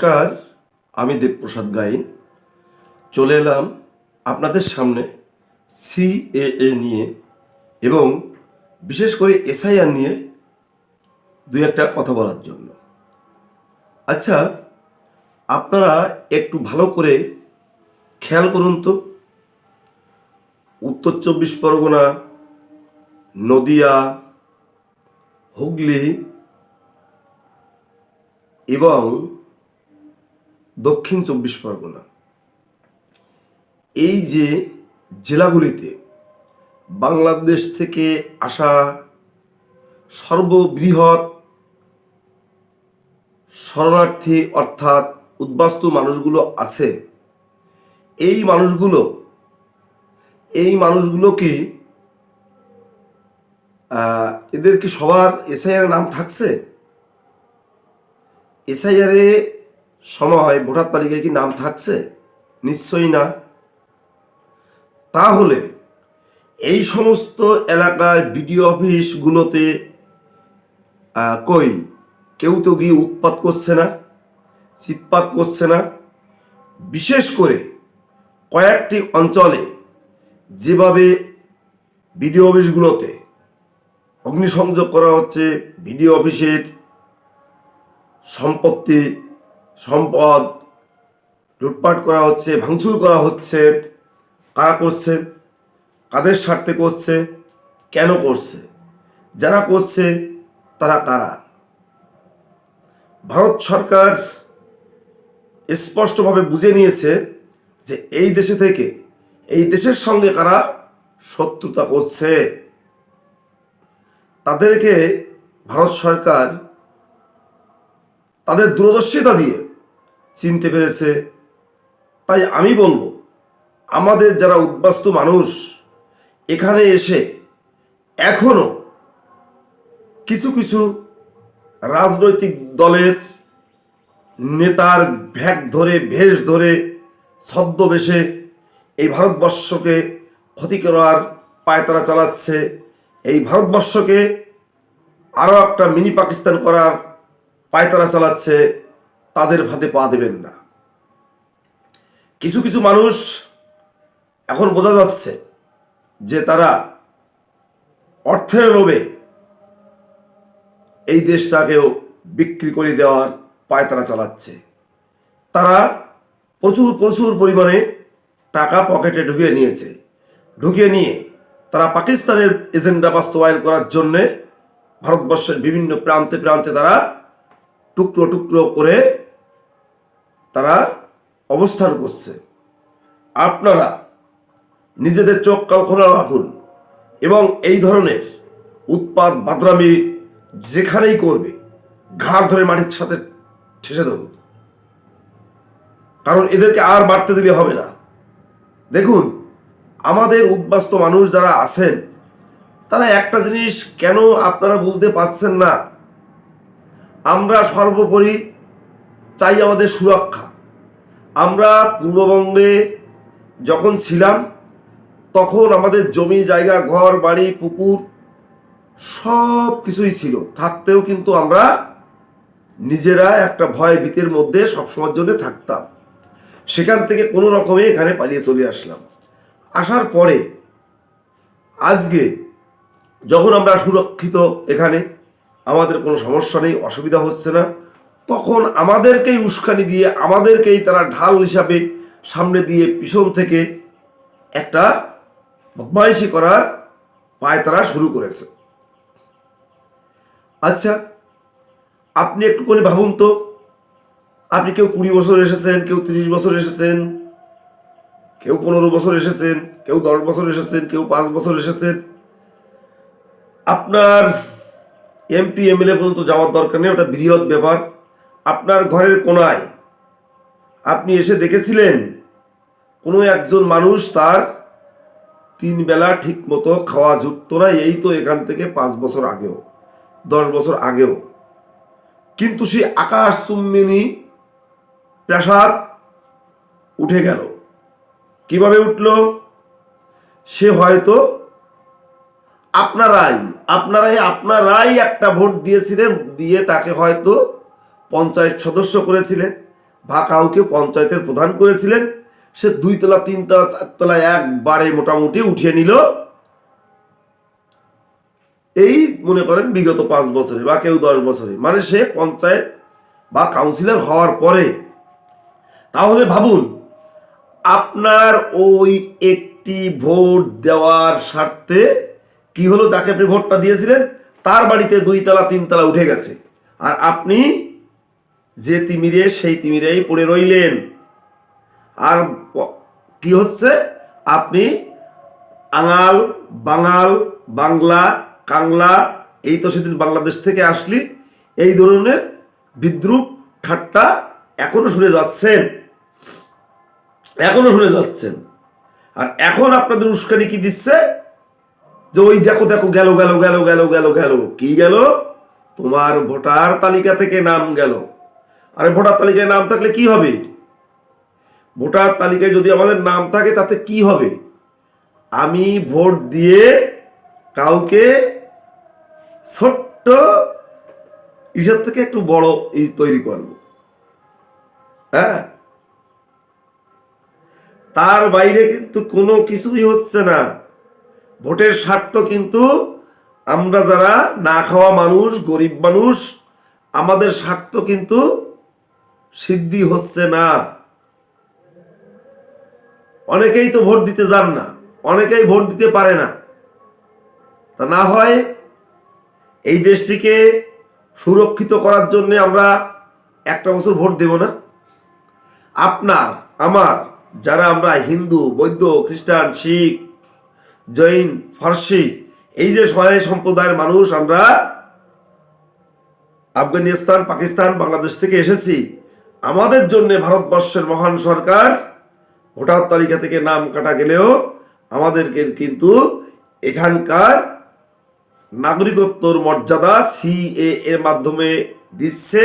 নমস্কার, আমি দেবপ্রসাদ গাইন। চলে এলাম আপনাদের সামনে সিএএ নিয়ে এবং বিশেষ করে এসআইআর নিয়ে দুই একটা কথা বলার জন্য। আচ্ছা আপনারা একটু ভালো করে খেয়াল করুন তো। উত্তর চব্বিশ পরগনা, নদিয়া, হুগলি এবং দক্ষিণ চব্বিশ পরগনা। এই যে জেলাগুলিতে বাংলাদেশ থেকে আসা সর্ববৃহৎ শরণার্থী অর্থাৎ উদ্বাস্তু মানুষগুলো আছে, এই মানুষগুলো এই মানুষগুলো কি এদের কি সবার এসআইআর নাম থাকছে? এসআইআরে সময়, ভোটার তালিকায় কি নাম থাকছে? নিশ্চয়ই না। তাহলে এই সমস্ত এলাকার বিডিও অফিসগুলোতে কই? কেউ তো গিয়ে উৎপাত করছে না চিৎপাত করছে না। বিশেষ করে কয়েকটি অঞ্চলে যেভাবে বিডিও অফিসগুলোতে অগ্নিসংযোগ করা হচ্ছে, বিডিও অফিসের সম্পত্তি সম্পদ লুটপাট করা হচ্ছে, ভাঙচুর করা হচ্ছে, কারা করছে, কাদের স্বার্থে করছে, কেন করছে, যারা করছে, তারা কারা? ভারত সরকার স্পষ্টভাবে বুঝে নিয়েছে যে এই দেশে থেকে, এই দেশের সঙ্গে কারা শত্রুতা করছে। তাদেরকে ভারত সরকার তাদের দূরদর্শিতা দিয়ে চিনতে পেরেছে। তাই আমি বলব, আমাদের যারা উদ্বাস্তু মানুষ, এখানে এসে এখনও কিছু কিছু রাজনৈতিক দলের নেতার ভ্যাক ধরে, ভেষ ধরে, ছদ্মবেশে এই ভারতবর্ষকে ক্ষতি করার পায়তারা চালাচ্ছে। এই ভারতবর্ষকে আরও একটা মিনি পাকিস্তান করার পায়তারা চালাচ্ছে। তাদের ভাতে পা দেবেন না। কিছু কিছু মানুষ এখন বোঝা যাচ্ছে যে তারা অর্থের লোভে এই দেশটাকেও বিক্রি করে দেওয়ার পায়তারা চালাচ্ছে। তারা প্রচুর প্রচুর পরিমাণে টাকা পকেটে ঢুকিয়ে নিয়েছে। ঢুকিয়ে নিয়ে তারা পাকিস্তানের এজেন্ডা বাস্তবায়ন করার জন্যে ভারতবর্ষের বিভিন্ন প্রান্তে প্রান্তে তারা টুকরো টুকরো করে তারা অবস্থান করছে। আপনারা নিজেদের চোখ কাল খোলা রাখুন এবং এই ধরনের উৎপাদ বাদরামি যেখানেই করবে, ঘাড় ধরে মাটির সাথে ঠেসে ধরুন কারণ এদেরকে আর বাড়তে দিলে হবে না। দেখুন, আমাদের উদ্বাস্ত মানুষ যারা আছেন, তারা একটা জিনিস কেন আপনারা বুঝতে পারছেন না? আমরা সর্বোপরি চাই আমাদের সুরক্ষা। আমরা পূর্ববঙ্গে যখন ছিলাম, তখন আমাদের জমি, জায়গা, ঘর, বাড়ি, পুকুর সব কিছুই ছিল। থাকতেও কিন্তু আমরা নিজেরা একটা ভয় ভীতির মধ্যে সবসময়ের জন্য থাকতাম। সেখান থেকে কোনো রকমে এখানে পালিয়ে চলে আসলাম। আসার পরে, আজকে যখন আমরা সুরক্ষিত এখানে, আমাদের কোনো সমস্যা নেই, অসুবিধা হচ্ছে না। তখন আমাদেরকেই উস্কানি দিয়ে, আমাদেরকেই তারা ঢাল হিসাবে সামনে দিয়ে পিছন থেকে একটা বদমাইশি করার পায় তারা শুরু করেছে। আচ্ছা আপনি একটু করে ভাবুন তো, আপনি কেউ কুড়ি বছর এসেছেন, কেউ তিরিশ বছর এসেছেন, কেউ পনেরো বছর এসেছেন, কেউ দশ বছর এসেছেন, কেউ পাঁচ বছর এসেছেন। আপনার এমপি, এমএলএ পর্যন্ত যাওয়ার দরকার নেই, ওটা বৃহৎ ব্যাপার। আপনার ঘরের কোনায়। আপনি এসে দেখেছিলেন, কোনো একজন মানুষ তার তিন বেলা ঠিক মতো খাওয়া যুক্ত না এই তো এখান থেকে পাঁচ বছর আগেও, দশ বছর আগেও। কিন্তু সেই আকাশ চুম্বিনী প্রাসাদ উঠে গেল। কীভাবে উঠল? সে হয়তো আপনারাই আপনারাই আপনারাই একটা ভোট দিয়েছিলেন, দিয়ে তাকে হয়তো পঞ্চায়েত সদস্য করেছিলেন বা কাউকে পঞ্চায়েতের প্রধান করেছিলেন। সে দুইতলা, তিনতলা, চারতলা একবারে মোটামুটি উঠিয়ে নিল। এই মনে করেন বিগত পাঁচ বছরে বা কেউ দশ বছরে। মানে সে পঞ্চায়েত বা কাউন্সিলর হওয়ার পরে। তাহলে ভাবুন, আপনার ওই একটি ভোট দেওয়ার স্বার্থে কি হলো? যাকে আপনি ভোটটা দিয়েছিলেন, তার বাড়িতে দুইতলা, তিনতলা উঠে গেছে। আর আপনি যে তিমিরে সেই তিমিরেই পড়ে রইলেন। আর কি হচ্ছে? আপনি আঙাল, বাঙাল, বাংলা, কাংলা, এই তো সেদিন বাংলাদেশ থেকে আসলি, এই ধরনের বিদ্রুপ ঠাট্টা এখনও শুনে যাচ্ছেন। এখনও শুনে যাচ্ছেন। আর এখন আপনাদের উস্কানি কি দিচ্ছে? যে ওই দেখো দেখো, গেল গেল গেল গেল গেল গেল, কি গেল? তোমার ভোটার তালিকা থেকে নাম গেল। আরে ভোটার তালিকায় নাম থাকলে কি হবে? ভোটার তালিকায় যদি আমাদের নাম থাকে, তাতে কি হবে? আমি ভোট দিয়ে কাউকে ছোট্ট ইসের থেকে একটু বড় ই তৈরি করব। হ্যাঁ? তার বাইরে কিন্তু কোনো কিছুই হচ্ছে না। ভোটের স্বার্থ কিন্তু আমরা যারা না খাওয়া মানুষ, গরিব মানুষ, আমাদের স্বার্থ কিন্তু সিদ্ধি হচ্ছে না। অনেকেই তো ভোট দিতে যান না, অনেকেই ভোট দিতে পারে না। তা না হয় এই দেশটিকে সুরক্ষিত করার জন্য আমরা একটা বছর ভোট দেব না। আপনার, আমার, যারা আমরা হিন্দু, বৌদ্ধ, খ্রিস্টান, শিখ, জৈন, ফার্সি, এই যে ছয় সম্প্রদায়ের মানুষ আমরা, আফগানিস্তান, পাকিস্তান, বাংলাদেশ থেকে এসেছি আমাদের জন্য ভারতবর্ষের মহান সরকার ভোটার তালিকা থেকে নাম কাটা গেলেও আমাদেরকে কিন্তু এখানকার নাগরিকত্বর মর্যাদা সিএ এর মাধ্যমে দিচ্ছে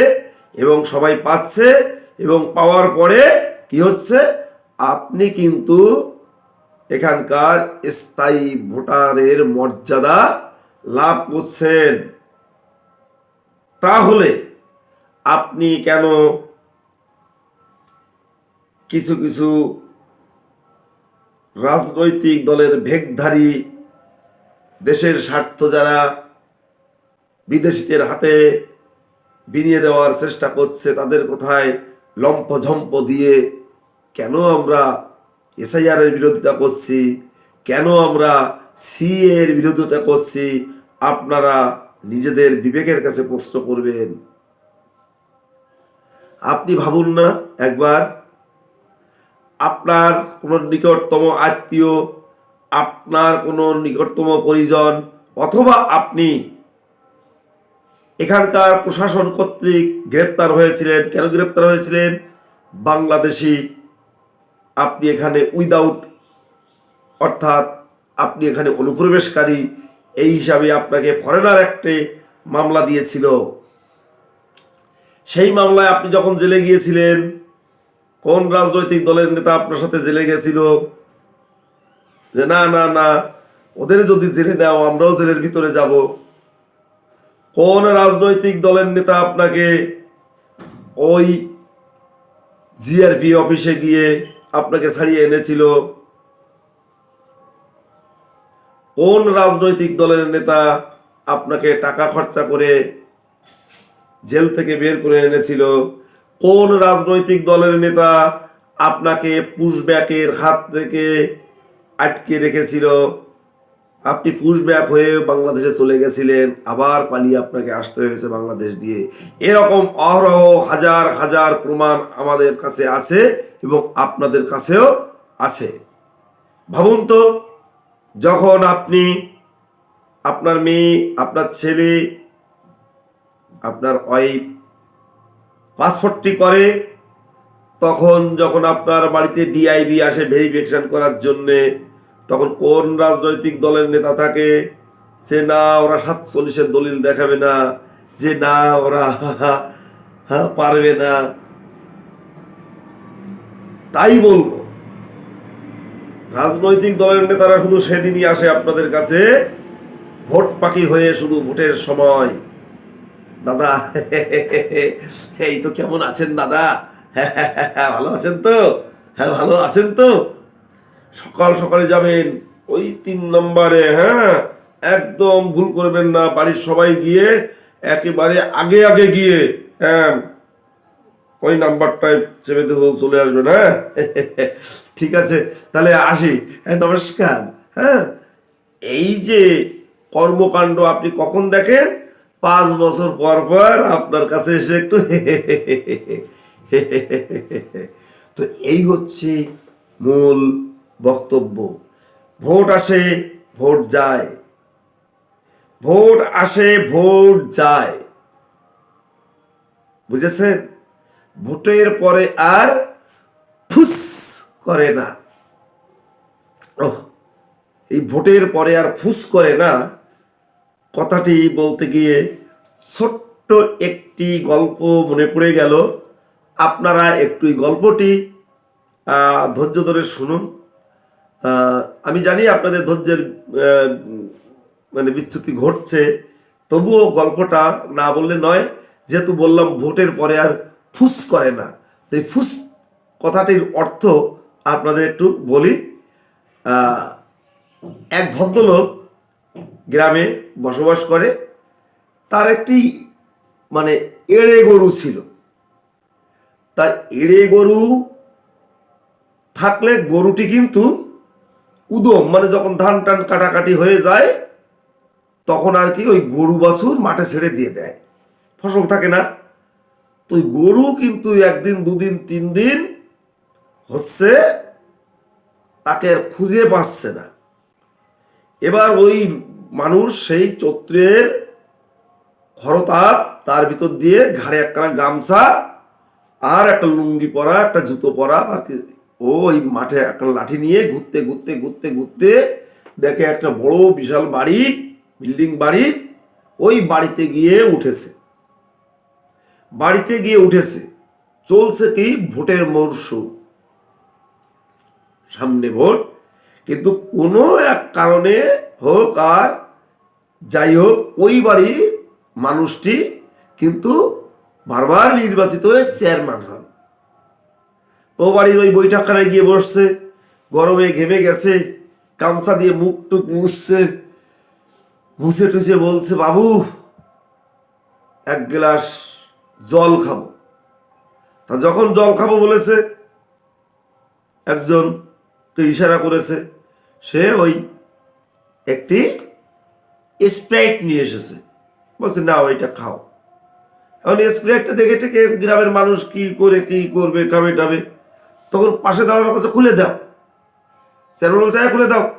এবং সবাই পাচ্ছে এবং পাওয়ার পরে কি হচ্ছে? আপনি কিন্তু এখানকার স্থায়ী ভোটারের মর্যাদা লাভ করছেন। তাহলে আপনি কেন কিছু কিছু রাজনৈতিক দলের ভেগধারী দেশের স্বার্থ যারা বিদেশিদের হাতে বিনিয়ে দেওয়ার চেষ্টা করছে, তাদের কোথায় লম্পঝম্প দিয়ে কেন আমরা এসআইআর এর বিরোধিতা করছি, কেন আমরা সিএ এর বিরোধিতা করছি, আপনারা নিজেদের বিবেকের কাছে প্রশ্ন করবেন। আপনি ভাবুন না একবার। আপনার কোনো নিকটতম আত্মীয়, আপনার কোনো নিকটতম পরিজন অথবা আপনি এখানকার প্রশাসন কর্তৃক গ্রেপ্তার হয়েছিলেন, কেন গ্রেপ্তার হয়েছিলেন? বাংলাদেশি আপনি এখানে উইদাউট অর্থাৎ আপনি এখানে অনুপ্রবেশকারী, এই হিসাবে আপনাকে ফরেনার অ্যাক্টে মামলা দিয়েছিল। সেই মামলায় আপনি যখন জেলে গিয়েছিলেন কোন রাজনৈতিক দলের নেতা আপনার সাথে জেলে গেছিল? যে না না না, ওদের যদি জেলে নেও, আমরাও জেলের ভিতরে যাব। কোন রাজনৈতিক দলের নেতা আপনাকে ওই জিআরপি অফিসে গিয়ে আপনাকে ছাড়িয়ে এনেছিল? কোন রাজনৈতিক দলের নেতা আপনাকে টাকা খরচা করে জেল থেকে বের করে এনেছিল? কোন রাজনৈতিক দলের নেতা আপনাকে পুশব্যাকের হাত থেকে আটকে রেখেছিল? আপনি পুশব্যাক হয়ে বাংলাদেশে চলে গেছিলেন, আবার পালিয়ে আপনাকে আসতে হয়েছে বাংলাদেশ দিয়ে। এরকম অহরহ হাজার হাজার প্রমাণ আমাদের কাছে আছে এবং আপনাদের কাছেও আছে। ভাবুন তো, যখন আপনি আপনার মেয়ে, আপনার ছেলে, আপনার ওয়াইফ পাসপোর্টটি করে, তখন যখন আপনার বাড়িতে ডিআইবি আসে ভেরিফিকেশন করার জন্যে, তখন কোন রাজনৈতিক দলের নেতা থাকে? যে না, ওরা সাতচল্লিশের দলিল দেখাবে না। যে না, ওরা হ্যাঁ পারবে না। তাই বলব, রাজনৈতিক দলের নেতারা শুধু সেদিনই আসে আপনাদের কাছে ভোট পাখি হয়ে শুধু ভোটের সময়। দাদা, এই তো কেমন আছেন দাদা? হ্যাঁ ভালো আছেন তো? হ্যাঁ ভালো আছেন তো? সকাল সকালে যাবেন, ওই তিন নম্বরে হ্যাঁ? একদম ভুল করবেন না, বাড়ির সবাই গিয়ে একেবারে আগে আগে গিয়ে হ্যাঁ? ওই নাম্বারটায় চেপে চলে আসবেন হ্যাঁ? ঠিক আছে, তাহলে আসি হ্যাঁ নমস্কার হ্যাঁ? এই যে কর্মকাণ্ড আপনি কখন দেখেন? পাঁচ বছর পর পর আপনার কাছে এসে একটু তো এই হচ্ছে মূল বক্তব্য ভোট আসে ভোট যায় ভোট আসে ভোট যায় বুঝেছেন ভোটের পরে আর ফুস করে না এই ভোটের পরে আর ফুস করে না কথাটি বলতে গিয়ে ছোট্ট একটি গল্প মনে পড়ে গেল। আপনারা একটু গল্পটি ধৈর্য ধরে শুনুন। আমি জানি আপনাদের ধৈর্যের মানে বিচ্যুতি ঘটছে, তবুও গল্পটা না বললে নয়, যেহেতু বললাম ভোটের পরে আর ফুস করে না। তো এই ফুস কথাটির অর্থ আপনাদের একটু বলি। এক ভদ্রলোক গ্রামে বসবাস করে, তার একটি মানে এড়ে গরু ছিল। তার এড়ে গরু থাকলে গরুটি কিন্তু উদম মানে যখন ধান টান কাটাকাটি হয়ে যায়, তখন আর কি ওই গরু বাছুর মাঠে ছেড়ে দিয়ে দেয়। ফসল থাকে না। তো ওই গরু কিন্তু একদিন, দুদিন তিন দিন হচ্ছে তাকে আর খুঁজে পাচ্ছে না। এবার ওই মানুষ সেই চৈত্রের খরতাপ তার ভিতর দিয়ে ঘাড়ে একটা গামছা আর একটা লুঙ্গি পরা, একটা জুতো পরা বা ও ওই মাঠে একটা লাঠি নিয়ে ঘুরতে ঘুরতে ঘুরতে ঘুরতে দেখে একটা বড় বিশাল বাড়ি, বিল্ডিং বাড়ি, ওই বাড়িতে গিয়ে উঠেছে। বাড়িতে গিয়ে উঠেছে। চলছে কি? ভোটের মরশুম। সামনে ভোট কিন্তু কোনো এক কারণে হোক আর, যাই হোক, ওই বাড়ির মানুষটি কিন্তু বারবার নির্বাচিত হয়ে চেয়ারম্যান হন। ও বাড়ির ওই বৈঠকখানায় গিয়ে বসছে, গরমে ঘেমে গেছে, গামছা দিয়ে মুখ টুক মুছছে মুছে টুছে বলছে, বাবু, এক গ্লাস জল খাব। তা যখন জল খাব বলেছে, একজন ইশারা করেছে? সে ওই একটি স্প্রাইট নিয়ে এসেছে। বলছে না ওইটা খাও। এখন স্প্রাইটটা দেখে টেকে গ্রামের মানুষ কি করে কি করবে খাবে টাবে তখন পাশে দাঁড়ানো কাছে খুলে দাও। চেয়ারম্যান বলছে "হ্যাঁ, খুলে দাও।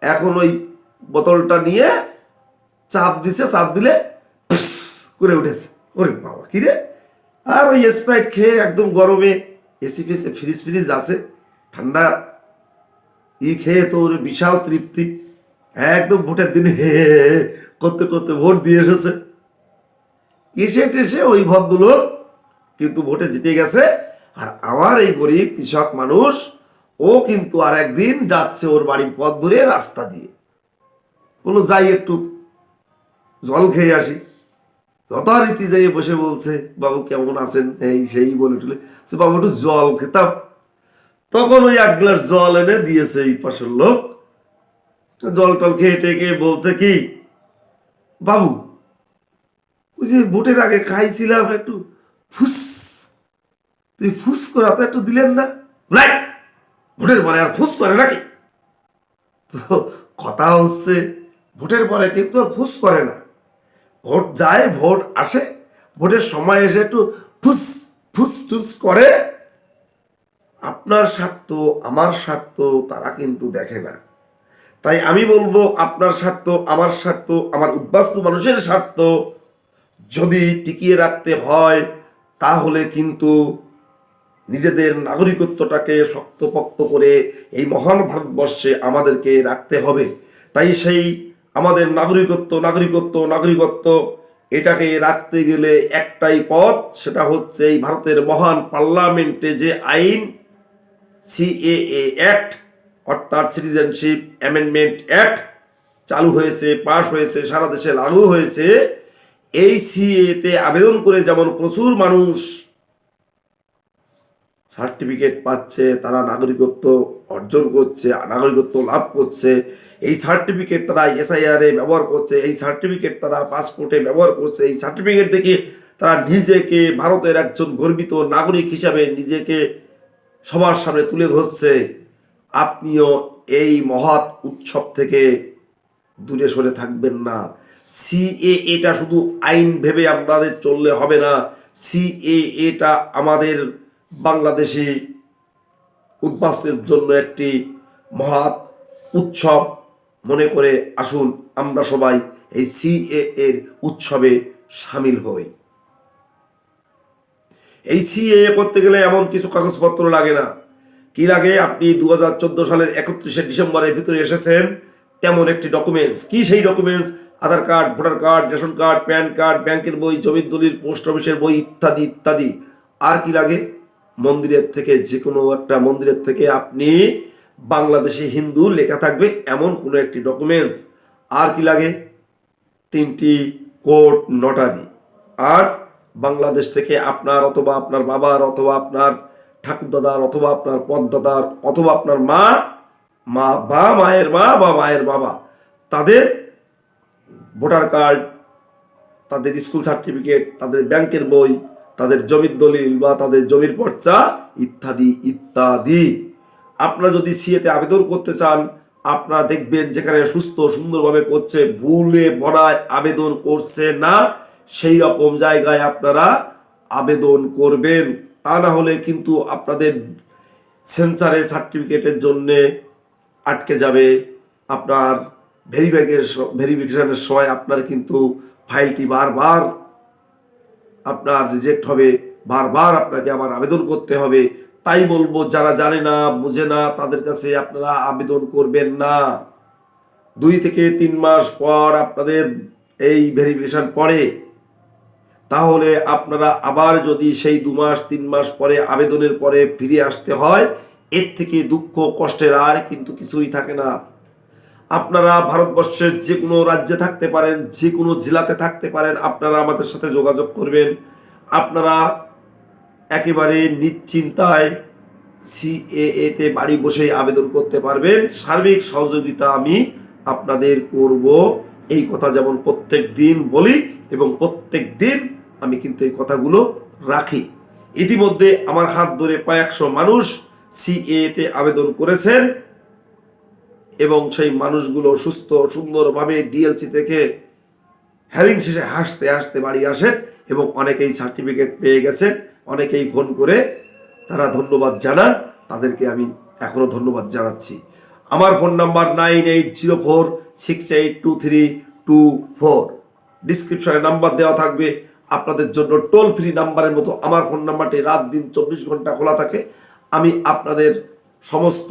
এখন ওই বোতলটা নিয়ে চাপ দিছে চাপ দিলে করে উঠেছে। ওরে বাবা কি রে? আর ওই স্প্রাইট খেয়ে একদম গরমে এসি ফেসে ফ্রিজ ফ্রিজ আছে। ঠান্ডা, ই খেয়ে তো ওর বিশাল তৃপ্তি। একদম ভোটের দিনে হে করতে করতে ভোট দিয়ে এসেছে। এসে টেসে ওই ভদ্রলোক কিন্তু ভোটে জিতে গেছে। আর আমার এই গরিব কৃষক মানুষ, ও কিন্তু আর একদিন যাচ্ছে ওর বাড়ির পথ ধরে রাস্তা দিয়ে। বলল, যাই একটু জল খেয়ে আসি। যথারীতি যাই বসে বলছে, বাবু কেমন আছেন? এই সেই বলে টুলে বাবু একটু জল খেতাম। তখন ওই এক গ্লাস জল এনে দিয়েছে এই পাশের লোক। জল টল খেয়ে টেকে বলছে কি, বাবু, ওই যে ভোটের আগে খাইছিলাম একটু ফুস, তুই ফুস করা তো একটু দিলেন না? নাই ভোটের পরে আর ফুস করে নাকি? তো কথা হচ্ছে ভোটের পরে কিন্তু আর ফুস করে না। ভোট যায়, ভোট আসে, ভোটের সময় এসে একটু ফুস ফুস, টুস করে। আপনার স্বার্থ, আমার স্বার্থ তারা কিন্তু দেখে না। তাই আমি বলব, আপনার স্বার্থ, আমার স্বার্থ, আমার উদ্বাস্তু মানুষের স্বার্থ যদি টিকিয়ে রাখতে হয়, তাহলে কিন্তু নিজেদের নাগরিকত্বটাকে শক্তপোক্ত করে এই মহান ভারতবর্ষে আমাদেরকে রাখতে হবে। তাই সেই আমাদের নাগরিকত্ব নাগরিকত্ব নাগরিকত্ব, এটাকে রাখতে গেলে একটাই পথ, সেটা হচ্ছে এই ভারতের মহান পার্লামেন্টে যে আইন সিএএ অ্যাক্ট, অর্থাৎ সিটিজেনশিপ অ্যামেন্ডমেন্ট অ্যাক্ট চালু হয়েছে, পাশ হয়েছে, সারা দেশে লাগু হয়েছে। এই সিএতে আবেদন করে যেমন প্রচুর মানুষ সার্টিফিকেট পাচ্ছে, তারা নাগরিকত্ব অর্জন করছে, নাগরিকত্ব লাভ করছে। এই সার্টিফিকেট তারা এসআইআর ব্যবহার করছে, এই সার্টিফিকেট তারা পাসপোর্টে ব্যবহার করছে, এই সার্টিফিকেট দেখে তারা নিজেকে ভারতের একজন গর্বিত নাগরিক হিসাবে নিজেকে সবার সামনে তুলে ধরছে, আপনিও এই মহৎ উৎসব থেকে দূরে সরে থাকবেন না। সিএ এটা শুধু আইন ভেবে আমাদের চললে হবে না। সিএ এটা আমাদের বাংলাদেশি উদ্বাস্তের জন্য একটি মহৎ উৎসব মনে করে আসুন আমরা সবাই এই সিএ এর উৎসবে সামিল হই। এই সিএ করতে গেলে এমন কিছু কাগজপত্র লাগে না। কি লাগে? আপনি দু হাজার চোদ্দ সালের একত্রিশে ডিসেম্বরের ভিতরে এসেছেন, তেমন একটি ডকুমেন্টস কি সেই documents Aadhaar card, voter card, ration card, PAN card, ব্যাংকের বই, জমির দলিল, পোস্ট অফিসের বই ইত্যাদি ইত্যাদি। আর কি লাগে? মন্দিরের থেকে যে কোনো একটা মন্দিরের থেকে আপনি বাংলাদেশি হিন্দু লেখা থাকবে এমন কোনো একটি ডকুমেন্টস আর কি লাগে? তিনটি কোর্ট নটারি আর বাংলাদেশ থেকে আপনার অথবা আপনার বাবার অথবা আপনার ঠাকুরদাদার অথবা আপনার পদদাদার অথবা আপনার মা মা বা মায়ের মা বা মায়ের বাবা, তাদের ভোটার কার্ড, তাদের স্কুল সার্টিফিকেট, তাদের ব্যাংকের বই, তাদের জমির দলিল বা তাদের জমির পর্চা ইত্যাদি ইত্যাদি। আপনারা যদি সিএতে আবেদন করতে চান, আপনারা দেখবেন যেখানে সুস্থ সুন্দরভাবে করছে, ভুলে ভরায় আবেদন করছে না। সেই রকম জায়গায় আপনারা আবেদন করবেন। তা না হলে কিন্তু আপনাদের সেন্সারের সার্টিফিকেটের জন্যে আটকে যাবে। আপনার ভেরিফিকেশন ভেরিফিকেশনের সময় আপনার কিন্তু ফাইলটি বারবার আপনার রিজেক্ট হবে, বারবার আপনাকে আবার আবেদন করতে হবে। তাই বলব, যারা জানে না, বুঝে না, তাদের কাছে আপনারা আবেদন করবেন না। দুই থেকে তিন মাস পর আপনাদের এই ভেরিফিকেশন পরে তাহলে আপনারা আবার যদি সেই দু মাস, তিন মাস পরে আবেদনের পরে ফিরে আসতে হয়, এর থেকে দুঃখ, কষ্টের আর কিন্তু কিছুই থাকে না। আপনারা ভারতবর্ষের যে কোনো রাজ্যে থাকতে পারেন, যে কোনো জেলাতে থাকতে পারেন, আপনারা আমাদের সাথে যোগাযোগ করবেন। আপনারা একেবারে নিশ্চিন্তায় সিএএ তে বাড়ি বসেই আবেদন করতে পারবেন। সার্বিক সহযোগিতা আমি আপনাদের করব। এই কথা যেমন প্রত্যেক দিন বলি এবং প্রত্যেক দিন আমি কিন্তু এই কথাগুলো রাখি। ইতিমধ্যে আমার হাত ধরে কয়েকশো মানুষ সিএ তে আবেদন করেছেন এবং সেই মানুষগুলো সুস্থ, সুন্দরভাবে ডিএলসি থেকে হ্যারিং শেষে হাসতে হাসতে বাড়ি আসেন এবং অনেকেই সার্টিফিকেট পেয়ে গেছেন, অনেকেই ফোন করে তারা ধন্যবাদ জানান। তাদেরকে আমি এখনও ধন্যবাদ জানাচ্ছি। আমার phone number nine eight zero four, six eight two three two four. ডিসক্রিপশনে নাম্বার দেওয়া থাকবে। আপনাদের জন্য টোল ফ্রি নাম্বারের মতো আমার ফোন নাম্বারটি রাত দিন চব্বিশ ঘণ্টা খোলা থাকে। আমি আপনাদের সমস্ত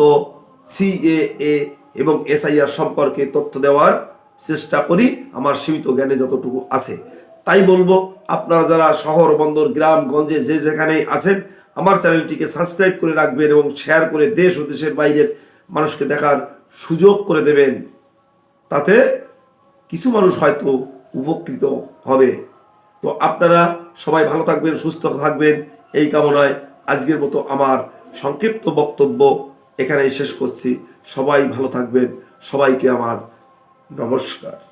সিএএ এবং এসআইআর সম্পর্কে তথ্য দেওয়ার চেষ্টা করি। আমার সীমিত জ্ঞানে যতটুকু আছে। তাই বলব, আপনারা যারা শহর, বন্দর, গ্রাম, গঞ্জে যে যেখানেই আছেন, আমার চ্যানেলটিকে সাবস্ক্রাইব করে রাখবেন এবং শেয়ার করে দেশ ও দেশের বাইরের মানুষকে দেখার সুযোগ করে দেবেন। তাতে কিছু মানুষ হয়তো উপকৃত হবে। তো আপনারা সবাই ভালো থাকবেন, সুস্থ থাকবেন। এই কামনায় আজকের মতো আমার সংক্ষিপ্ত বক্তব্য এখানেই শেষ করছি। সবাই ভালো থাকবেন। সবাইকে আমার নমস্কার।